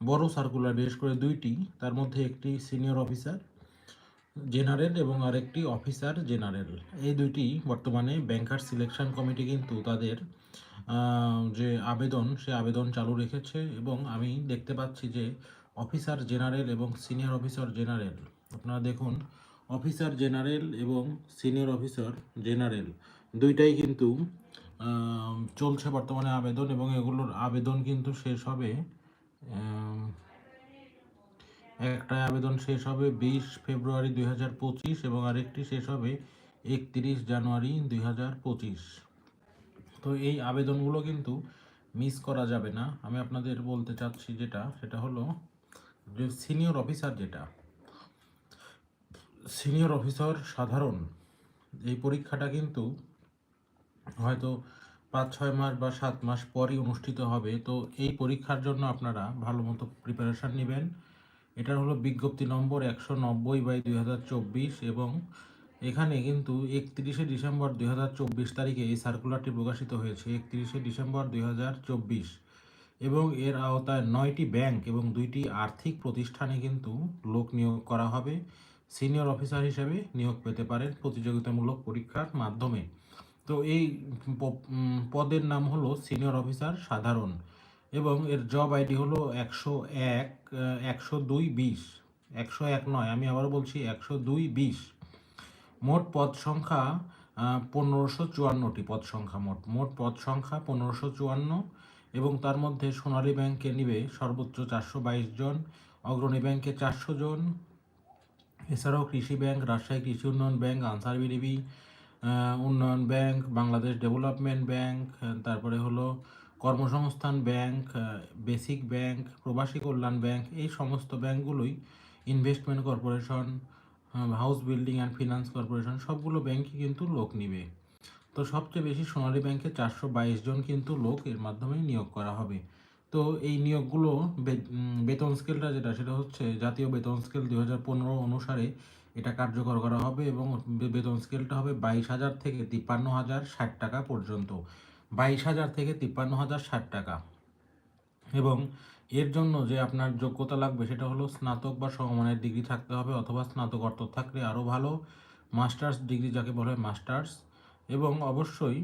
বড় সার্কুলার বিশেষ করে দুইটি, তার মধ্যে একটি সিনিয়র অফিসার জেনারেল এবং আরেকটি অফিসার জেনারেল এই দুইটি বর্তমানে ব্যাংকার সিলেকশন কমিটি কিন্তু তাদের যে আবেদন, সে আবেদন চালু রেখেছে এবং আমি দেখতে পাচ্ছি যে অফিসার জেনারেল এবং সিনিয়র অফিসার জেনারেল আপনারা দেখুন অফিসার জেনারেল এবং সিনিয়র অফিসার জেনারেল দুইটাই কিন্তু চলছে বর্তমানে আবেদন এবং এগুলোর আবেদন কিন্তু শেষ হবে একটা আবেদন শেষ হবে বিশ ফেব্রুয়ারি দুই হাজার পঁচিশ এবং আরেকটি শেষ হবে একত্রিশ জানুয়ারি দুই হাজার পঁচিশ। তো এই আবেদনগুলো কিন্তু মিস করা যাবে না। আমি আপনাদের বলতে চাচ্ছি যেটা, সেটা হলো যে সিনিয়র অফিসার যেটা, সিনিয়র অফিসার সাধারণ, এই পরীক্ষাটা কিন্তু হয়তো পাঁচ, ছয় মাস বা সাত মাস পরই অনুষ্ঠিত হবে। তো এই পরীক্ষার জন্য আপনারা ভালো মতো প্রিপারেশান নেবেন। এটার হলো বিজ্ঞপ্তি নম্বর একশো নব্বই বাই দুই হাজার চব্বিশ এবং এখানে কিন্তু একত্রিশে ডিসেম্বর দুই হাজার চব্বিশ তারিখে এই সার্কুলারটি প্রকাশিত হয়েছে, একত্রিশে ডিসেম্বর দুই হাজার চব্বিশ। এবং এর আওতায় নয়টি ব্যাংক এবং দুইটি আর্থিক প্রতিষ্ঠানে কিন্তু লোক নিয়োগ করা হবে। সিনিয়র অফিসার হিসেবে নিয়োগ পেতে পারেন প্রতিযোগিতামূলক পরীক্ষার মাধ্যমে। তো এই পদের নাম হলো সিনিয়র অফিসার সাধারণ এবং এর জব আইডি হলো একশো এক একশো দুই বিশ, একশো এক নয়, আমি আবার বলছি একশো দুই বিশ। মোট পদ সংখ্যা পনেরোশো চুয়ান্নটি পদ সংখ্যা মোট মোট পদ সংখ্যা পনেরোশো চুয়ান্ন এবং তার মধ্যে সোনালী ব্যাংকে নিবে সর্বোচ্চ চারশো বাইশ জন, অগ্রণী ব্যাংকে চারশো জন। এছাড়াও কৃষি ব্যাংক, রাজশাহী কৃষি উন্নয়ন ব্যাংক, আনসার বিডিবি উন্নয়ন ব্যাংক, বাংলাদেশ ডেভেলপমেন্ট ব্যাংক তারপরে হলো কর্মসংস্থান ব্যাংক বেসিক ব্যাংক, প্রবাসী কল্যাণ ব্যাংক, এই সমস্ত ব্যাংকগুলোই investment corporation house building and finance corporation সবগুলো ব্যাংকই কিন্তু লোক নিবে। তো সবচেয়ে বেশি সোনালী ব্যাংকে চারশো বাইশ জন কিন্তু লোক এর মাধ্যমে নিয়োগ করা হবে। তো এই নিয়োগগুলো বেতন স্কেলটা যেটা, সেটা হচ্ছে জাতীয় বেতন স্কেল দুই হাজার পনেরো অনুসারে এটা কার্যকর করা হবে এবং বেতন স্কেলটা হবে বাইশ হাজার থেকে তিপ্পান্ন হাজার ষাট টাকা পর্যন্ত। বাইশ হাজার থেকে তিপ্পান্ন হাজার ষাট টাকা। এবং এর জন্য যে আপনার যোগ্যতা লাগবে সেটা হলো স্নাতক বা সমমানের ডিগ্রি থাকতে হবে অথবা স্নাতকোত্তর থাকলে আরও ভালো। মাস্টার্স ডিগ্রি যাকে বলা হয় মাস্টার্স। এবং অবশ্যই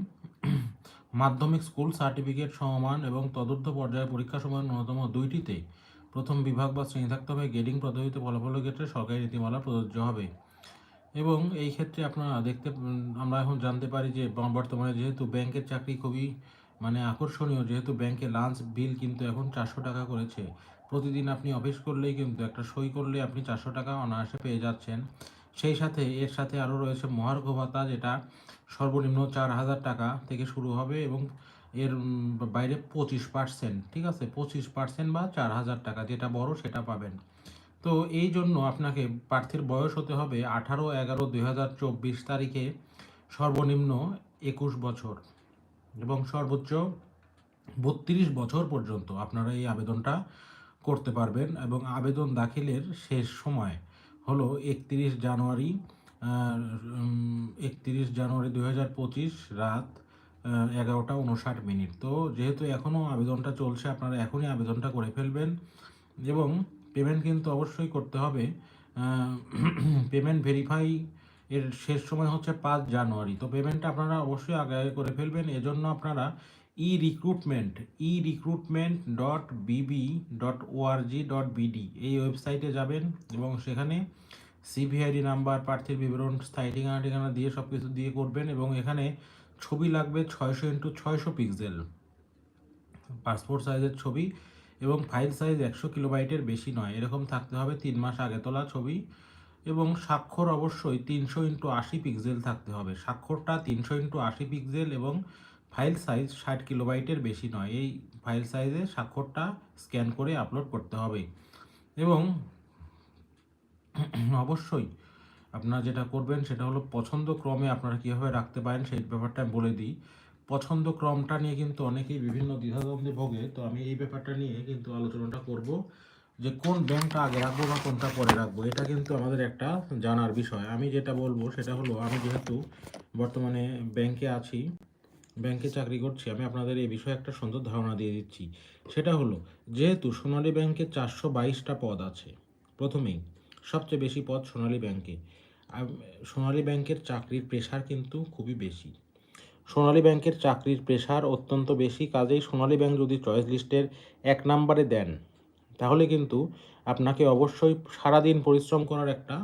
মাধ্যমিক স্কুল সার্টিফিকেট সমমান এবং তদুর্ধ পর্যায়ে পরীক্ষা সময় ন্যূনতম দুইটিতে প্রথম বিভাগ বা শ্রেণি থাকতে হবে, গ্রেডিং পদ্ধতিতে ফলাফলের ক্ষেত্রে সরকারি নীতিমালা প্রযোজ্য হবে। এবং এই ক্ষেত্রে আপনারা দেখতে, আমরা এখন জানতে পারি যে বর্তমানে যেহেতু ব্যাংকের চাকরি খুবই মানে আকর্ষণীয়, যেহেতু ব্যাংকে লাঞ্চ বিল কিন্তু এখন চারশো টাকা করেছে। প্রতিদিন আপনি অফিস করলেই কিন্তু, একটা সই করলে আপনি চারশো টাকা অনায়াসে পেয়ে যাচ্ছেন। সেই সাথে এর সাথে আরও রয়েছে মহার্ঘ ভাতা, যেটা সর্বনিম্ন চার হাজার টাকা থেকে শুরু হবে এবং এর বাইরে পঁচিশ পার্সেন্ট, ঠিক আছে? পঁচিশ পার্সেন্ট বা চার হাজার টাকা, যেটা বড় সেটা পাবেন। তো এই জন্য আপনাকে প্রার্থীর বয়স হতে হবে আঠারো এগারো দুই হাজার চব্বিশ তারিখে সর্বনিম্ন একুশ বছর এবং সর্বোচ্চ বত্রিশ বছর পর্যন্ত আপনারা এই আবেদনটা করতে পারবেন এবং আবেদন দাখিলের শেষ সময় হলো একত্রিশ জানুয়ারি একত্রিশ জানুয়ারি দুই হাজার পঁচিশ রাত এগারোটা উনষাট মিনিট। তো যেহেতু এখনও আবেদনটা চলছে, আপনারা এখনই আবেদনটা করে ফেলবেন এবং পেমেন্ট কিন্তু অবশ্যই করতে হবে। পেমেন্ট ভেরিফাই এর শেষ সময় হচ্ছে পাঁচ জানুয়ারি। তো পেমেন্টটা আপনারা অবশ্যই আগে আগে করে ফেলবেন। এজন্য আপনারা e recruitment e recruitment dot BB dot ORG dot BD এই ওয়েবসাইটে যাবেন এবং সেখানে সিভিআইডি নাম্বার প্রার্থীর বিবরণ, স্থায়ী ঠিকানা ঠিকানা দিয়ে সব কিছু দিয়ে করবেন এবং এখানে ছবি লাগবে ছয়শো ইন্টু ছয়শো পিক্সেল পাসপোর্ট সাইজের ছবি এবং ফাইল সাইজ একশো কিলোবাইটের বেশি নয়। এরকম থাকতে হবে তিন মাস আগে তোলা ছবি এবং স্বাক্ষর অবশ্যই তিনশো ইন্টু আশি পিক্সেল থাকতে হবে। স্বাক্ষরটা তিনশো ইন্টু আশি পিক্সেল এবং ফাইল সাইজ ষাট কিলোবাইটের বেশি নয়। এই ফাইল সাইজে স্বাক্ষরটা স্ক্যান করে আপলোড করতে হবে। এবং অবশ্যই আপনারা যেটা করবেন সেটা হলো পছন্দ ক্রমে আপনারা কীভাবে রাখতে পারেন সেই ব্যাপারটা বলে দিই। পছন্দ ক্রমটা নিয়ে কিন্তু অনেকেই বিভিন্ন দ্বিধাদ্বন্দ্বে ভোগে। তো আমি এই ব্যাপারটা নিয়ে কিন্তু আলোচনাটা করব যে কোন ব্যাংকটা আগে রাখব বা কোনটা পরে রাখব, এটা কিন্তু আমাদের একটা জানার বিষয়। আমি যেটা বলব সেটা হলো, আমি যেহেতু বর্তমানে ব্যাংকে আছি ব্যাংকে চাকরি করছি আমি আপনাদের এই বিষয়ে একটা সুন্দর ধারণা দিয়ে দিচ্ছি। সেটা হলো যেহেতু সোনালী ব্যাংকে চারশো বাইশটা পদ আছে প্রথমেই সবচেয়ে বেশি পদ সোনালী ব্যাংকে। সোনালী ব্যাংকের চাকরির প্রেশার কিন্তু খুবই বেশি। সোনালী ব্যাংকের চাকরির প্রেশার অত্যন্ত বেশি কাজেই সোনালী ব্যাংক যদি চয়েস লিস্টের এক নাম্বারে দেন তাহলে কিন্তু আপনাকে অবশ্যই সারাদিন পরিশ্রম করার একটা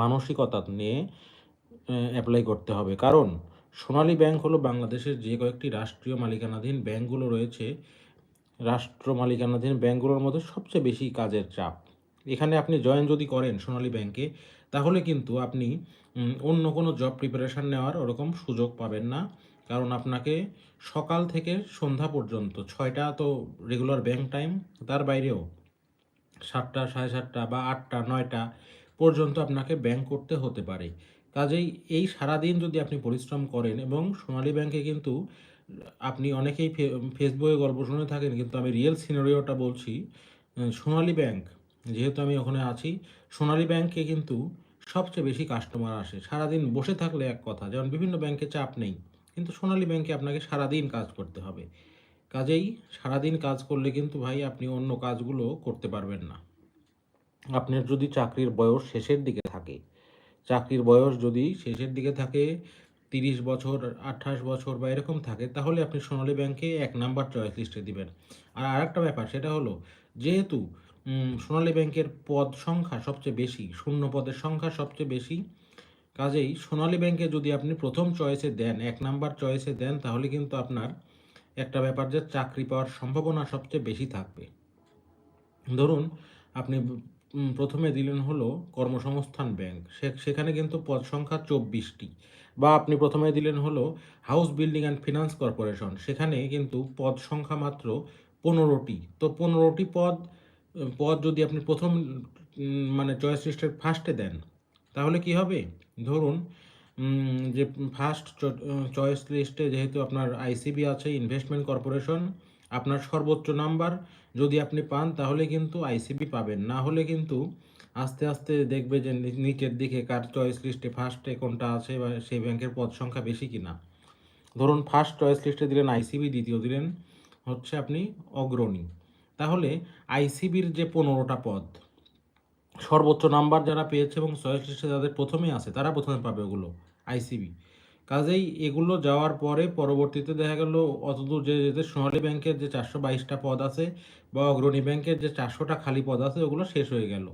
মানসিকতা নিয়ে অ্যাপ্লাই করতে হবে। কারণ সোনালী ব্যাংক হলো বাংলাদেশের যে কয়েকটি রাষ্ট্রীয় মালিকানাধীন ব্যাংকগুলো রয়েছে, রাষ্ট্র মালিকানাধীন ব্যাংকগুলোর মধ্যে সবচেয়ে বেশি কাজের চাপ। এখানে আপনি জয়েন যদি করেন সোনালী ব্যাংকে, তাহলে কিন্তু আপনি অন্য কোনো জব প্রিপারেশান নেওয়ার ওরকম সুযোগ পাবেন না। কারণ আপনাকে সকাল থেকে সন্ধ্যা পর্যন্ত, ছয়টা তো রেগুলার ব্যাংক টাইম তার বাইরেও সাতটা, সাড়ে সাতটা বা আটটা, নয়টা পর্যন্ত আপনাকে ব্যাংক করতে হতে পারে। কাজেই এই সারাদিন যদি আপনি পরিশ্রম করেন এবং সোনালী ব্যাংকে কিন্তু আপনি অনেকেই ফেসবুকে গল্প শুনে থাকেন, কিন্তু আমি রিয়েল সিনারিওটা বলছি সোনালী ব্যাংক, যেহেতু আমি ওখানে আছি, সোনালী ব্যাংকে কিন্তু সবচেয়ে বেশি কাস্টমার আসে। সারাদিন বসে থাকলে এক কথা, যেমন বিভিন্ন ব্যাংকে চাপ নেই, কিন্তু সোনালী ব্যাংকে আপনাকে সারাদিন কাজ করতে হবে। কাজেই সারাদিন কাজ করলে কিন্তু ভাই আপনি অন্য কাজগুলো করতে পারবেন না। আপনার যদি চাকরির বয়স শেষের দিকে থাকে চাকরির বয়স যদি শেষের দিকে থাকে, তিরিশ বছর, আঠাশ বছর বা এরকম থাকে, তাহলে আপনি সোনালী ব্যাংকে এক নাম্বার চয়েস লিস্টে দিবেন। আর আরেকটা ব্যাপার, সেটা হলো যেহেতু সোনালী ব্যাংকের পদ সংখ্যা সবচেয়ে বেশি, শূন্য পদের সংখ্যা সবচেয়ে বেশি, কাজেই সোনালী ব্যাংকে যদি আপনি প্রথম চয়েসে দেন, এক নাম্বার চয়েসে দেন, তাহলে কিন্তু আপনার একটা ব্যাপার যে চাকরি পাওয়ার সম্ভাবনা সবচেয়ে বেশি থাকবে। ধরুন, আপনি প্রথমে দিলেন হলো কর্মসংস্থান ব্যাংক। সেখানে কিন্তু পদ সংখ্যা চব্বিশটি। বা আপনি প্রথমে দিলেন হলো house building and finance corporation. সেখানে কিন্তু পদ সংখ্যা মাত্র পনেরোটি। তো পনেরোটি পদ পদ যদি আপনি প্রথম মানে চয়েস লিস্টের ফার্স্টে দেন, তাহলে কি হবে? ধরুন যে ফার্স্ট চয়েস লিস্টে যেহেতু আপনার আইসিবি আছে, ইনভেস্টমেন্ট কর্পোরেশন আপনার সর্বোচ্চ নাম্বার যদি আপনি পান, তাহলে কিন্তু আইসিবি পাবেন। না হলে কিন্তু আস্তে আস্তে দেখবে যে নিচের দিকে কার চয়েস লিস্টে ফার্স্টে কোনটা আছে বা সেই ব্যাংকের পদ সংখ্যা বেশি কিনা। ধরুন ফার্স্ট চয়েস লিস্টে দিলেন আইসিবি, দ্বিতীয় দিলেন হচ্ছে আপনি অগ্রণী। তাহলে আইসিবির যে পনেরোটা পদ, সর্বোচ্চ নাম্বার যারা পেয়েছে এবং চয়েস লিস্টে যাদের প্রথমে আছে, তারা প্রথমে পাবে ওগুলো, আইসিবি। কাজেই এগুলো যাওয়ার পরে পরবর্তীতে দেখা গেল, অতদূর যে যে সোনালী ব্যাংকের যে চারশো বাইশটা পদ আছে বা অগ্রণী ব্যাংকের যে চারশোটা খালি পদ আছে, ওগুলো শেষ হয়ে গেল।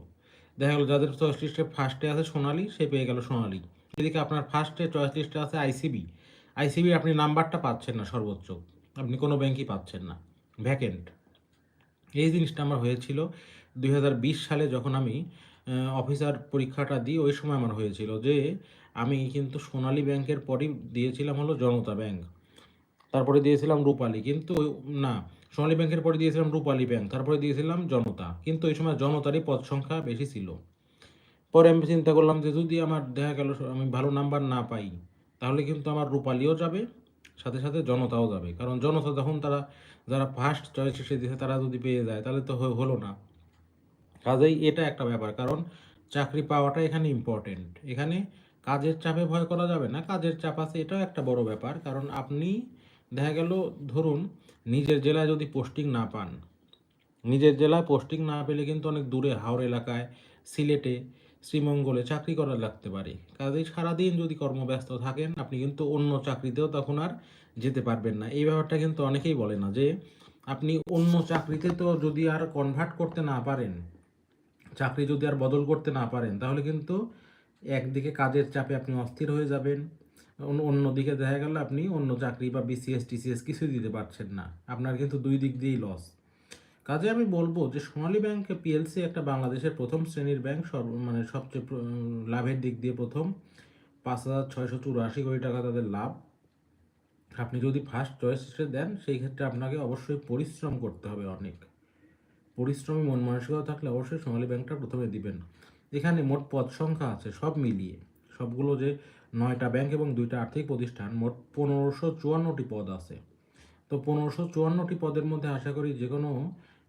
দেখা গেল যাদের চয়েস লিস্টে ফার্স্টে আছে সোনালী, সে পেয়ে গেল সোনালী। এদিকে আপনার ফার্স্টে চয়েস লিস্টে আছে আইসিবি আইসিবি আপনি নাম্বারটা পাচ্ছেন না সর্বোচ্চ, আপনি কোনো ব্যাংকই পাচ্ছেন না। ভ্যাকেন্ট এই জিনিসটা আমার হয়েছিল দু হাজার বিশ সালে যখন আমি অফিসার পরীক্ষাটা দিই, ওই সময় আমার হয়েছিল যে আমি কিন্তু সোনালী ব্যাংকের পরই দিয়েছিলাম হলো জনতা ব্যাংক তারপরে দিয়েছিলাম রূপালী, কিন্তু না, সোনালী ব্যাংকের পরে দিয়েছিলাম রূপালী ব্যাংক তারপরে দিয়েছিলাম জনতা। কিন্তু ওই সময় জনতারই পদ সংখ্যা বেশি ছিল। পরে আমি চিন্তা করলাম যে যদি আমার দেখা গেল আমি ভালো নাম্বার না পাই, তাহলে কিন্তু আমার রূপালীও যাবে, সাথে সাথে জনতাও যাবে। কারণ জনতা যখন তারা, যারা ফার্স্ট চয়েস এসে দিয়েছে, তারা যদি পেয়ে যায়, তাহলে তো হলো না। কাজেই এটা একটা ব্যাপার, কারণ চাকরি পাওয়াটা এখানে ইম্পর্টেন্ট এখানে কাজের চাপে ভয় করা যাবে না, কাজের চাপ আছে, এটাও একটা বড় ব্যাপার। কারণ আপনি, দেখা গেল, ধরুন, নিজের জেলায় যদি পোস্টিং না পান, নিজের জেলায় পোস্টিং না পেলে কিন্তু অনেক দূরে হাওড় এলাকায়, সিলেটে, শ্রীমঙ্গলে চাকরি করা লাগতে পারে। কাজেই সারাদিন যদি কর্মব্যস্ত থাকেন, আপনি কিন্তু অন্য চাকরিতেও তখন আর যেতে পারবেন না। এই ব্যাপারটা কিন্তু অনেকেই বলে না যে, আপনি অন্য চাকরিতে তো যদি আর কনভার্ট করতে না পারেন, চাকরি যদি আর বদল করতে না পারেন, তাহলে কিন্তু একদিকে কাজের চাপে আপনি অস্থির হয়ে যাবেন, অন্য- অন্যদিকে দেখা গেল আপনি অন্য চাকরি বা বিসিএস টিসিএস কিছুই দিতে পারছেন না। আপনার কিন্তু দুই দিক দিয়েই লস কাজে আমি বলব যে সোনালী ব্যাংক পিএলসি একটা বাংলাদেশের প্রথম শ্রেণির ব্যাংক, সর্ব মানে সবচেয়ে লাভের দিক দিয়ে প্রথম। পাঁচ হাজার ছয়শো চুরাশি কোটি টাকা তাদের লাভ। আপনি যদি ফার্স্ট চয়েস হিসেবে দেন, সেই ক্ষেত্রে আপনাকে অবশ্যই পরিশ্রম করতে হবে অনেক। পরিশ্রমী মন মানসিকতা থাকলে অবশ্যই সোনালী ব্যাংকটা প্রথমে দিবেন। এখানে মোট পদ সংখ্যা আছে, সব মিলিয়ে। সবগুলো যে নয়টা ব্যাংক এবং দুইটা আর্থিক প্রতিষ্ঠান, মোট পনেরোশো চুয়ান্নটি পদ আছে। তো পনেরোশো চুয়ান্নটি পদের মধ্যে আশা করি যে কোনো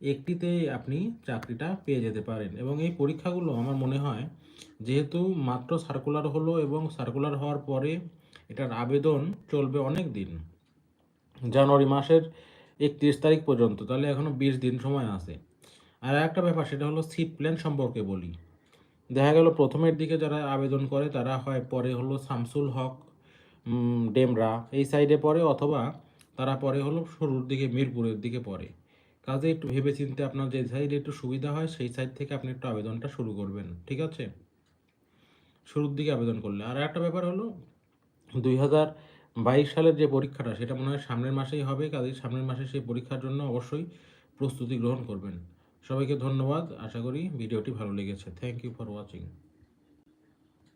একটিতে আপনি চাকরিটা পেয়ে যেতে পারেন। এবং এই পরীক্ষাগুলো আমার মনে হয় যেহেতু মাত্র সার্কুলার হলো এবং সার্কুলার হওয়ার পরে এটার আবেদন চলবে অনেক দিন। জানুয়ারি মাসের একত্রিশ তারিখ পর্যন্ত, তাহলে এখনও বিশ দিন সময় আছে। আর একটা ব্যাপার, সেটা হলো সিট প্ল্যান সম্পর্কে বলি। দেখা গেল প্রথমের দিকে যারা আবেদন করে, তারা হয় পরে হলো শামসুল হক ডেমরা, এই সাইডে পড়ে অথবা তারা পরে হলো শুরুর দিকে, মিরপুরের দিকে পড়ে। কাজে একটু ভেবে চিন্তে আপনার যে সাইডে একটু সুবিধা হয়, সেই সাইড থেকে আপনি একটু আবেদনটা শুরু করবেন, ঠিক আছে? শুরুর দিকে আবেদন করলে। আর একটা ব্যাপার হলো, দুই হাজার বাইশ সালের যে পরীক্ষাটা, সেটা মনে হয় সামনের মাসেই হবে। কাজে সামনের মাসে সেই পরীক্ষার জন্য অবশ্যই প্রস্তুতি গ্রহণ করবেন। সবাইকে ধন্যবাদ। আশা করি ভিডিওটি ভালো লেগেছে। Thank you for watching